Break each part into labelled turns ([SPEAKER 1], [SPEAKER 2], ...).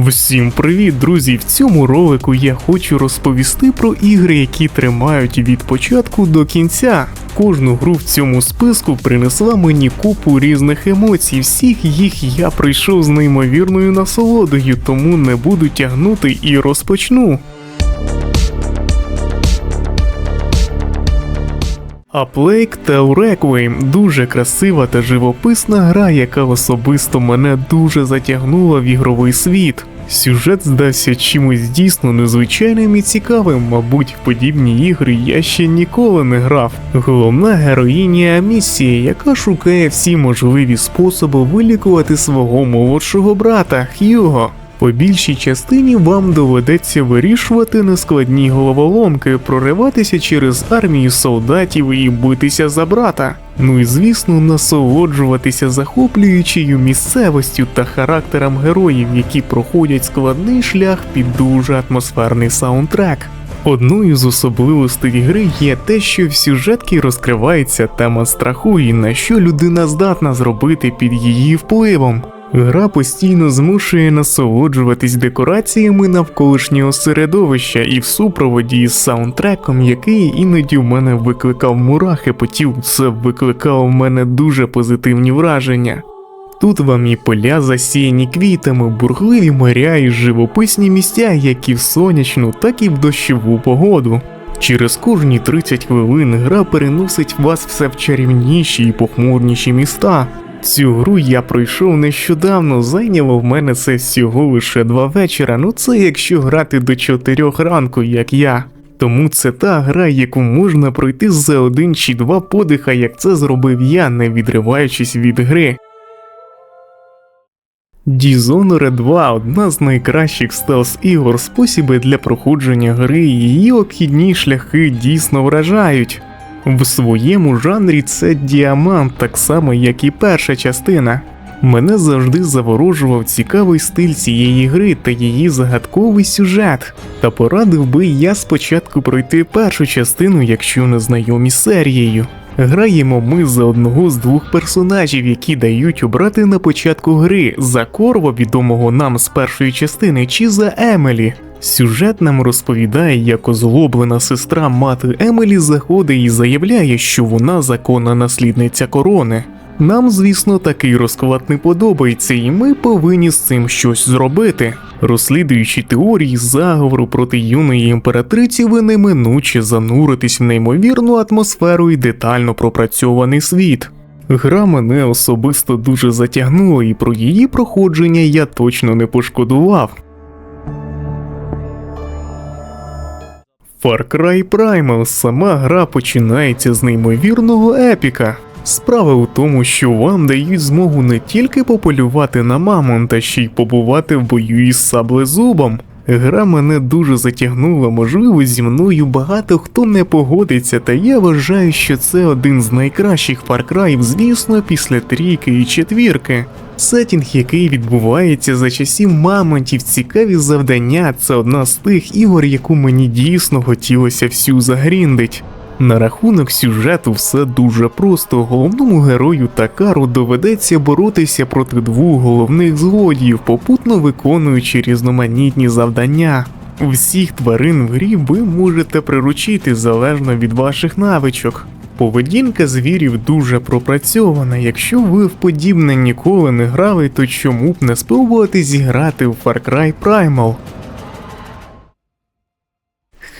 [SPEAKER 1] Всім привіт, друзі! В цьому ролику я хочу розповісти про ігри, які тримають від початку до кінця. Кожну гру в цьому списку принесла мені купу різних емоцій. Всіх їх я прийшов з неймовірною насолодою, тому не буду тягнути і розпочну. А Plague Tale Requiem – дуже красива та живописна гра, яка особисто мене дуже затягнула в ігровий світ. Сюжет здався чимось дійсно незвичайним і цікавим, мабуть, в подібні ігри я ще ніколи не грав. Головна героїня Амісія, яка шукає всі можливі способи вилікувати свого молодшого брата Хьюго. По більшій частині вам доведеться вирішувати нескладні головоломки, прориватися через армію солдатів і битися за брата. Ну і звісно, насолоджуватися захоплюючою місцевостю та характером героїв, які проходять складний шлях під дуже атмосферний саундтрек. Одною з особливостей гри є те, що в сюжетці розкривається тема страху і на що людина здатна зробити під її впливом. Гра постійно змушує насолоджуватись декораціями навколишнього середовища і в супроводі із саундтреком, який іноді в мене викликав мурахи по тілу, це викликало в мене дуже позитивні враження. Тут вам і поля засіяні квітами, бурхливі моря і живописні місця, як і в сонячну, так і в дощову погоду. Через кожні 30 хвилин гра переносить вас все в чарівніші і похмурніші міста. Цю гру я пройшов нещодавно, зайняло в мене це всього лише два вечора. Ну це якщо грати до 4 ранку, як я. Тому це та гра, яку можна пройти за один чи два подиха, як це зробив я, не відриваючись від гри. Dishonored 2 одна з найкращих стелс ігор, спосіби для проходження гри, її обхідні шляхи дійсно вражають. В своєму жанрі це діамант, так само як і перша частина. Мене завжди заворожував цікавий стиль цієї гри та її загадковий сюжет. Та порадив би я спочатку пройти першу частину, якщо не знайомі з серією. Граємо ми за одного з двох персонажів, які дають обрати на початку гри за Корво, відомого нам з першої частини, чи за Емелі. Сюжет нам розповідає, як озлоблена сестра мати Емелі заходить і заявляє, що вона законна наслідниця корони. Нам, звісно, такий розклад не подобається, і ми повинні з цим щось зробити. Розслідуючи теорії заговору проти юної імператриці, ви неминуче зануритись в неймовірну атмосферу і детально пропрацьований світ. Гра мене особисто дуже затягнула, і про її проходження я точно не пошкодував. Far Cry Primal сама гра починається з неймовірного епіка. Справа у тому, що вам дають змогу не тільки пополювати на мамонта, ще й побувати в бою із саблезубом. Гра мене дуже затягнула, можливо, зі мною багато хто не погодиться, та я вважаю, що це один з найкращих Far Cry, звісно, після трійки і четвірки. Сетінг, який відбувається за часів мамонтів, цікаві завдання, це одна з тих ігор, яку мені дійсно хотілося всю загріндить. На рахунок сюжету все дуже просто. Головному герою Такару доведеться боротися проти двох головних злодіїв, попутно виконуючи різноманітні завдання. Всіх тварин в грі ви можете приручити залежно від ваших навичок. Поведінка звірів дуже пропрацьована. Якщо ви в подібне ніколи не грали, то чому б не спробувати зіграти в Far Cry Primal?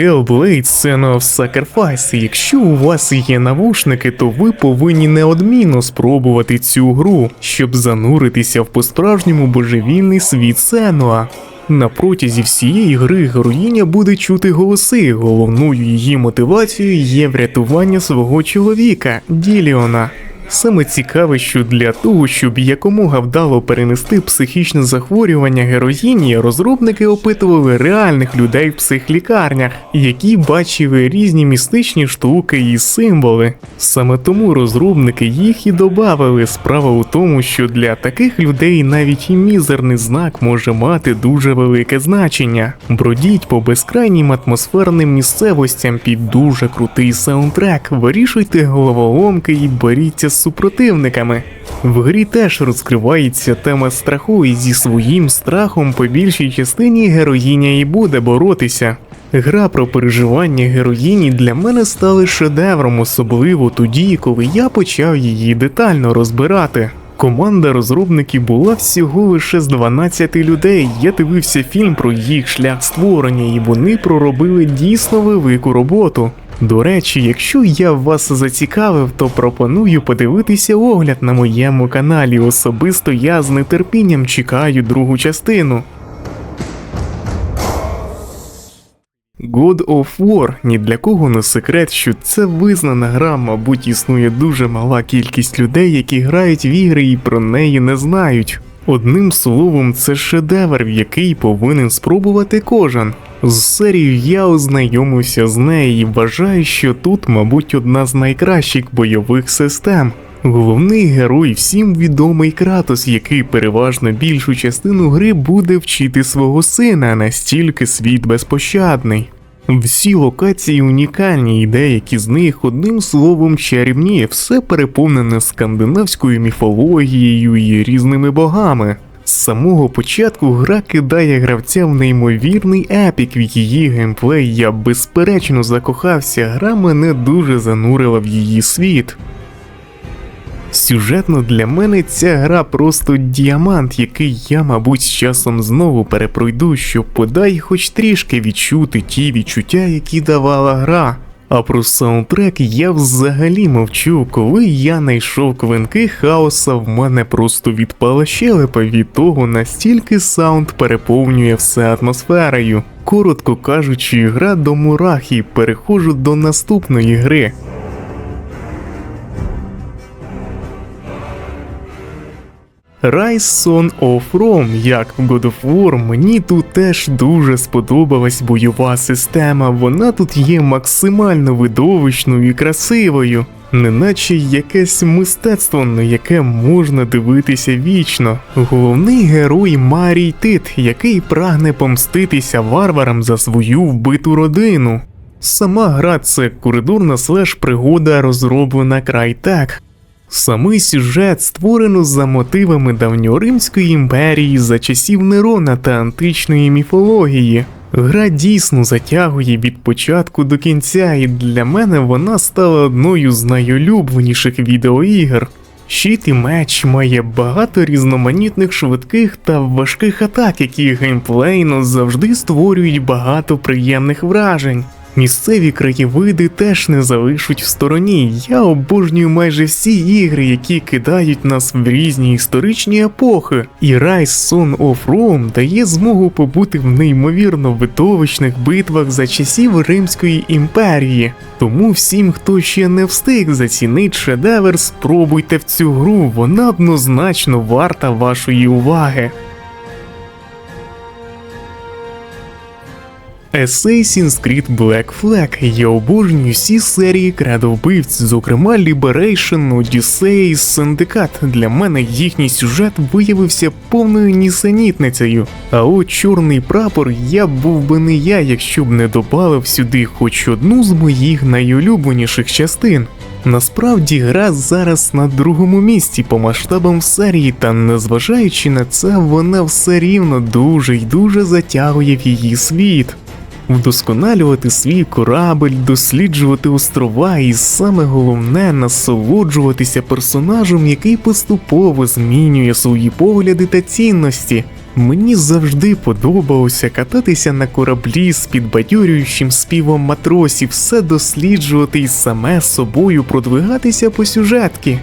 [SPEAKER 1] Hellblade Scena of Sacrifice. Якщо у вас є навушники, то ви повинні неодмінно спробувати цю гру, щоб зануритися в по-справжньому божевільний світ Сенуа. На протязі всієї гри героїня буде чути голоси. Головною її мотивацією є врятування свого чоловіка Діліона. Саме цікаве, що для того, щоб якомога вдало перенести психічне захворювання героїні, розробники опитували реальних людей в психлікарнях, які бачили різні містичні штуки і символи. Саме тому розробники їх і додавали. Справа у тому, що для таких людей навіть і мізерний знак може мати дуже велике значення. Бродіть по безкрайнім атмосферним місцевостям під дуже крутий саундтрек, вирішуйте головоломки і боріться з супротивниками. В грі теж розкривається тема страху, і зі своїм страхом по більшій частині героїня і буде боротися. Гра про переживання героїні для мене стала шедевром, особливо тоді, коли я почав її детально розбирати. Команда розробників була всього лише з 12 людей. Я дивився фільм про їх шлях створення, і вони проробили дійсно велику роботу. До речі, якщо я вас зацікавив, то пропоную подивитися огляд на моєму каналі. Особисто я з нетерпінням чекаю другу частину. God of War ні для кого не секрет, що це визнана гра, мабуть, існує дуже мала кількість людей, які грають в ігри і про неї не знають. Одним словом, це шедевр, який повинен спробувати кожен. З серією я ознайомився з нею і вважаю, що тут, мабуть, одна з найкращих бойових систем. Головний герой всім відомий Кратос, який переважно більшу частину гри буде вчити свого сина, настільки світ безпощадний. Всі локації унікальні, і деякі з них одним словом чарівні, все переповнене скандинавською міфологією і різними богами. З самого початку гра кидає гравця в неймовірний епік, в її геймплей я безперечно закохався, гра мене дуже занурила в її світ. Сюжетно для мене ця гра просто діамант, який я, мабуть, з часом знову перепройду, щоб подай хоч трішки відчути ті відчуття, які давала гра. А про саундтрек я взагалі мовчу, коли я знайшов квинки хаоса, в мене просто відпала щелепа від того, настільки саунд переповнює все атмосферою. Коротко кажучи, гра до мурах і переходжу до наступної гри. Rise Son of Rome, як в God of War, мені тут теж дуже сподобалась бойова система. Вона тут є максимально видовищною і красивою, неначе якесь мистецтво, на яке можна дивитися вічно. Головний герой Марій Тит, який прагне помститися варварам за свою вбиту родину. Сама гра це коридорна слеш пригода, розроблена Crytek. Самий сюжет створено за мотивами давньоримської імперії за часів Нерона та античної міфології. Гра дійсно затягує від початку до кінця, і для мене вона стала одною з найулюбленіших відеоігр. Щит і меч має багато різноманітних швидких та важких атак, які геймплейно завжди створюють багато приємних вражень. Місцеві краєвиди теж не залишуть в стороні. Я обожнюю майже всі ігри, які кидають нас в різні історичні епохи. І Rise Son of Rome дає змогу побути в неймовірно видовищних битвах за часів Римської імперії. Тому всім, хто ще не встиг зацінити шедевр, спробуйте в цю гру, вона однозначно варта вашої уваги. Assassin's Creed Black Flag. Я обожнюю всі серії крадовбивць, зокрема Liberation, Odyssey, Syndicate. Для мене їхній сюжет виявився повною нісенітницею. А от чорний прапор я був би не я, якщо б не добавив сюди хоч одну з моїх найулюбленіших частин. Насправді гра зараз на другому місці по масштабам серії, та незважаючи на це, вона все рівно дуже й дуже затягує в її світ вдосконалювати свій корабель, досліджувати острова і саме головне насолоджуватися персонажем, який поступово змінює свої погляди та цінності. Мені завжди подобалося кататися на кораблі з підбадьорюючим співом матросів, все досліджувати і саме собою продвигатися по сюжетки.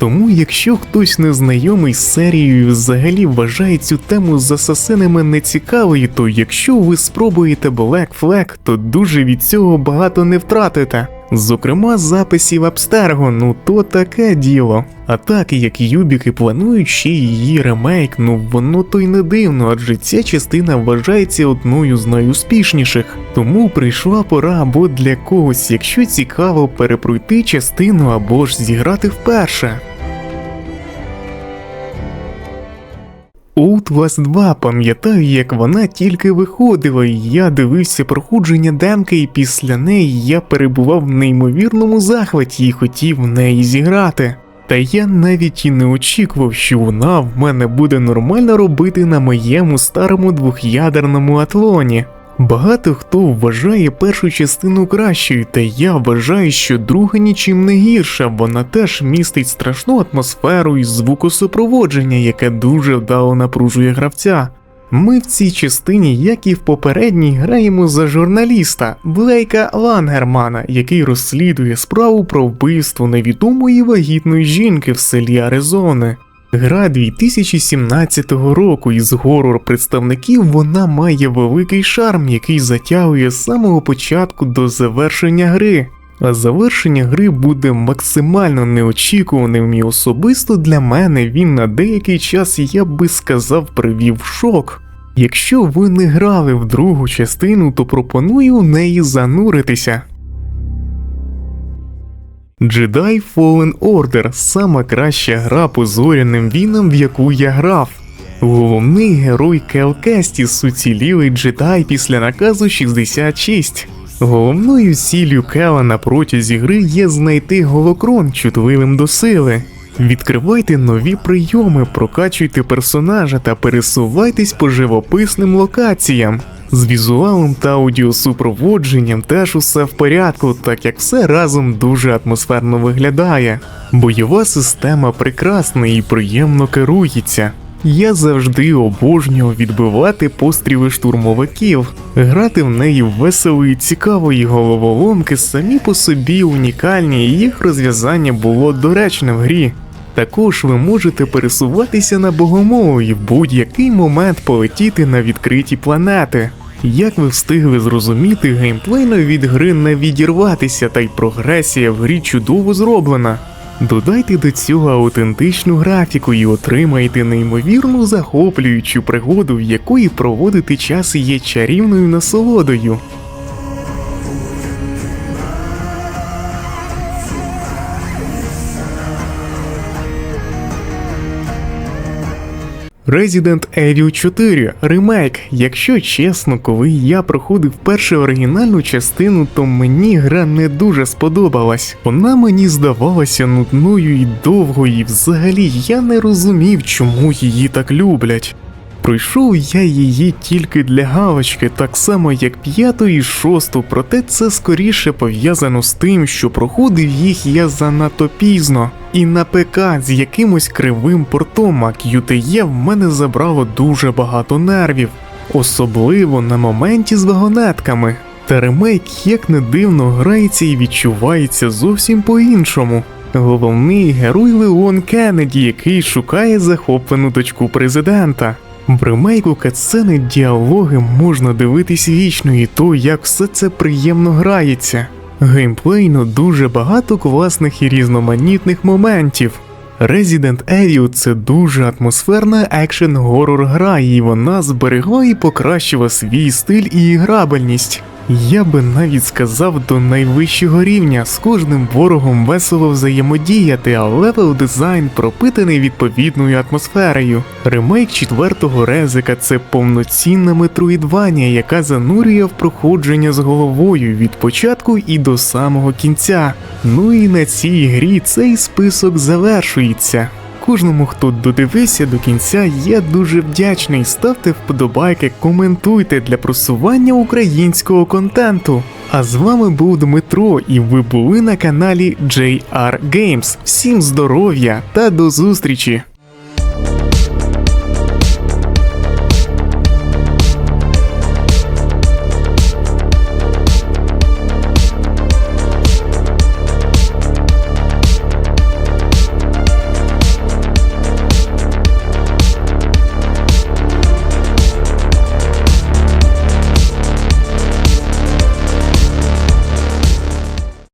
[SPEAKER 1] Тому, якщо хтось незнайомий з серією взагалі вважає цю тему з асасинами нецікавою, то якщо ви спробуєте Black Flag, то дуже від цього багато не втратите. Зокрема, записів Абстерго, ну то таке діло. А так як юбіки планують ще її ремейк, ну воно то й не дивно, адже ця частина вважається одною з найуспішніших. Тому прийшла пора або для когось, якщо цікаво перепройти частину або ж зіграти вперше. Outlast 2, пам'ятаю, як вона тільки виходила, і я дивився проходження демки, і після неї я перебував в неймовірному захваті і хотів в неї зіграти. Та я навіть і не очікував, що вона в мене буде нормально робити на моєму старому двох'ядерному атлоні. Багато хто вважає першу частину кращою, та я вважаю, що друга нічим не гірша, вона теж містить страшну атмосферу і звукосупроводження, яке дуже вдало напружує гравця. Ми в цій частині, як і в попередній, граємо за журналіста Блейка Лангермана, який розслідує справу про вбивство невідомої вагітної жінки в селі Аризони. Гра 2017 року із горор представників вона має великий шарм, який затягує з самого початку до завершення гри. А завершення гри буде максимально неочікуваним і особисто для мене він на деякий час, я би сказав, привів шок. Якщо ви не грали в другу частину, то пропоную в неї зануритися. Jedi Fallen Order сама краща гра по зоряним війнам, в яку я грав. Головний герой Кел Кестіс суцілілий джедай після наказу 66. Головною ціллю Кела на протязі гри є знайти голокрон чутливим до сили. Відкривайте нові прийоми, прокачуйте персонажа та пересувайтесь по живописним локаціям. З візуалом та аудіосупроводженням теж усе в порядку, так як все разом дуже атмосферно виглядає. Бойова система прекрасна і приємно керується. Я завжди обожнював відбивати постріли штурмовиків. Грати в неї весело і цікаво, і головоломки самі по собі унікальні, і їх розв'язання було доречне в грі. Також ви можете пересуватися на богомолу і в будь-який момент полетіти на відкриті планети. Як ви встигли зрозуміти, геймплейно від гри не відірватися, та й прогресія в грі чудово зроблена. Додайте до цього аутентичну графіку і отримайте неймовірну захоплюючу пригоду, в якої проводити час є чарівною насолодою. Resident Evil 4 ремейк. Якщо чесно, коли я проходив першу оригінальну частину, то мені гра не дуже сподобалась. Вона мені здавалася нудною і довгою, і взагалі я не розумів, чому її так люблять. Пройшов я її тільки для галочки, так само як п'яту і шосту, проте це скоріше пов'язано з тим, що проходив їх я занадто пізно. І на ПК з якимось кривим портом, а QTE в мене забрало дуже багато нервів, особливо на моменті з вагонетками. Та ремейк, як не дивно, грається і відчувається зовсім по-іншому. Головний герой Леон Кеннеді, який шукає захоплену дочку президента. В ремейку катсцени діалоги можна дивитись вічно і то, як все це приємно грається. Геймплейно дуже багато класних і різноманітних моментів. Resident Evil це дуже атмосферна екшен горор гра, і вона зберегла і покращила свій стиль і грабельність. Я би навіть сказав до найвищого рівня з кожним ворогом весело взаємодіяти, а левел дизайн пропитаний відповідною атмосферою. Ремейк четвертого резика це повноцінна метроїдванія, яка занурює в проходження з головою від початку і до самого кінця. Ну і на цій грі цей список завершується. Кожному, хто додивився до кінця, я дуже вдячний. Ставте вподобайки, коментуйте для просування українського контенту. А з вами був Дмитро, і ви були на каналі JR Games. Всім здоров'я та до зустрічі!